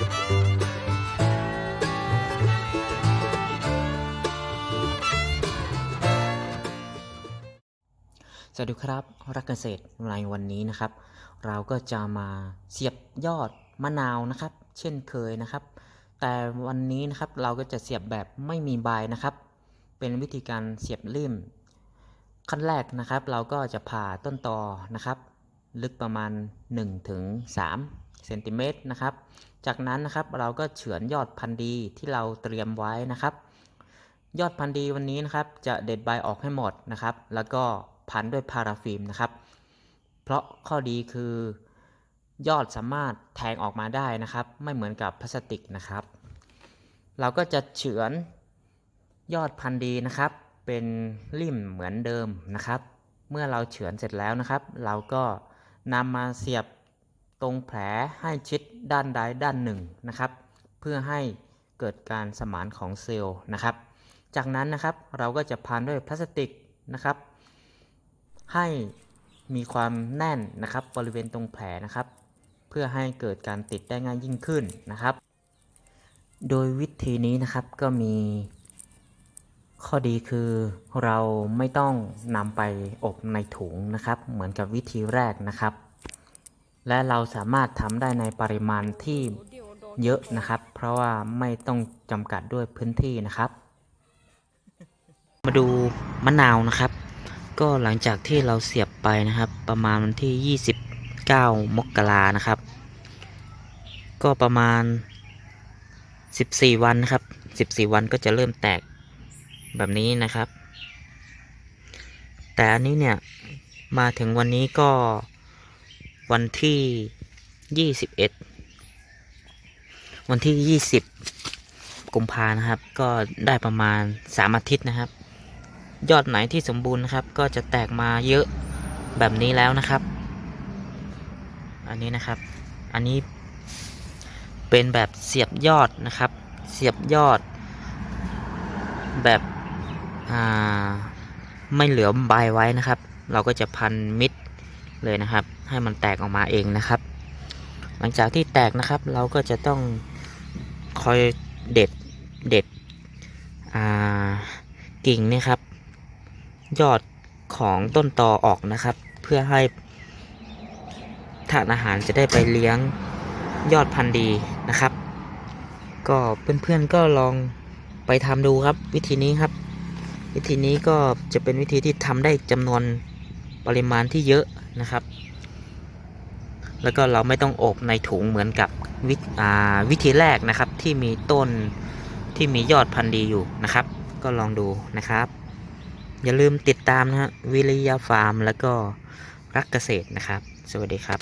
สวัสดีครับรักเกษตรรายวันนี้นะครับ เราก็จะมาเสียบยอดมะนาวนะครับ เช่นเคยนะครับ แต่วันนี้นะครับเราก็จะเสียบแบบไม่มีใบนะครับ เป็นวิธีการเสียบลิ่มขั้นแรกนะครับ เราก็จะผ่าต้นตอนะครับ ลึกประมาณ1-3ถึง3 เซนติเมตรนะครับ จากนั้นนะครับเราก็เฉือนยอดพันธุ์ดีที่เราเตรียมไว้นะครับ ยอดพันธุ์ดีวันนี้นะครับ จะเด็ดใบออกให้หมดนะครับ แล้วก็พันด้วยพาราฟิล์มนะครับ เพราะข้อดีคือยอดสามารถแทงออกมาได้นะครับ ไม่เหมือนกับพลาสติกนะครับ เราก็จะเฉือนยอดพันธุ์ดีนะครับ เป็นริ่มเหมือนเดิมนะครับ เมื่อเราเฉือนเสร็จแล้วนะครับ เราก็นำมาเสียบ ตรงแผลให้ชิดด้านใดด้านหนึ่งนะครับ เพื่อให้เกิดการสมานของเซลล์นะครับ จากนั้นนะครับเราก็จะพันด้วยพลาสติกนะครับ ให้มีความแน่นนะครับบริเวณตรงแผลนะครับ เพื่อให้เกิดการติดได้ง่ายยิ่งขึ้นนะครับ โดยวิธีนี้นะครับก็มีข้อดีคือเราไม่ต้องนำไปอบในถุงนะครับ เหมือนกับวิธีแรกนะครับ และเราสามารถทำได้ในปริมาณที่เยอะนะครับ เพราะว่าไม่ต้องจำกัดด้วยพื้นที่นะครับ มาดูมะนาวนะครับ ก็หลังจากที่เราเสียบไปนะครับ ประมาณวันที่ 29 มกรานะครับ ก็ประมาณ 14 วันนะครับ 14 วันก็จะเริ่มแตกแบบนี้นะครับ แต่อันนี้เนี่ยมาถึงวันนี้ก็ วันที่21วันที่20กุมภานะครับ ก็ได้ประมาณ3อาทิตย์นะครับ ยอดไหนที่สมบูรณ์นะครับ ก็จะแตกมาเยอะแบบนี้แล้วนะครับ อันนี้นะครับ อันนี้เป็นแบบเสียบยอดนะครับ เสียบยอด แบบไม่เหลือใบไว้นะครับ เราก็จะพันมิด เลยนะครับ ให้มันแตกออกมาเองนะครับ หลังจากที่แตกนะครับ เราก็จะต้องคอยเด็ดเด็ดกิ่งนี่ครับ ยอดของต้นตอออกนะครับ เพื่อให้ทานอาหารจะได้ไปเลี้ยงยอดพันธุ์ดีนะครับ ก็เพื่อนๆก็ลองไปทำดูครับ วิธีนี้ครับ วิธีนี้ก็จะเป็นวิธีที่ทำได้จำนวน ปริมาณที่เยอะนะครับ แล้วก็เราไม่ต้องอบในถุงเหมือนกับวิอ่าวิธีแรกนะครับที่มีต้นที่มียอดพันธุ์ดีอยู่นะครับ ก็ลองดูนะครับ อย่าลืมติดตามนะฮะวิริยาฟาร์ม แล้วก็รักเกษตรนะครับ สวัสดีครับ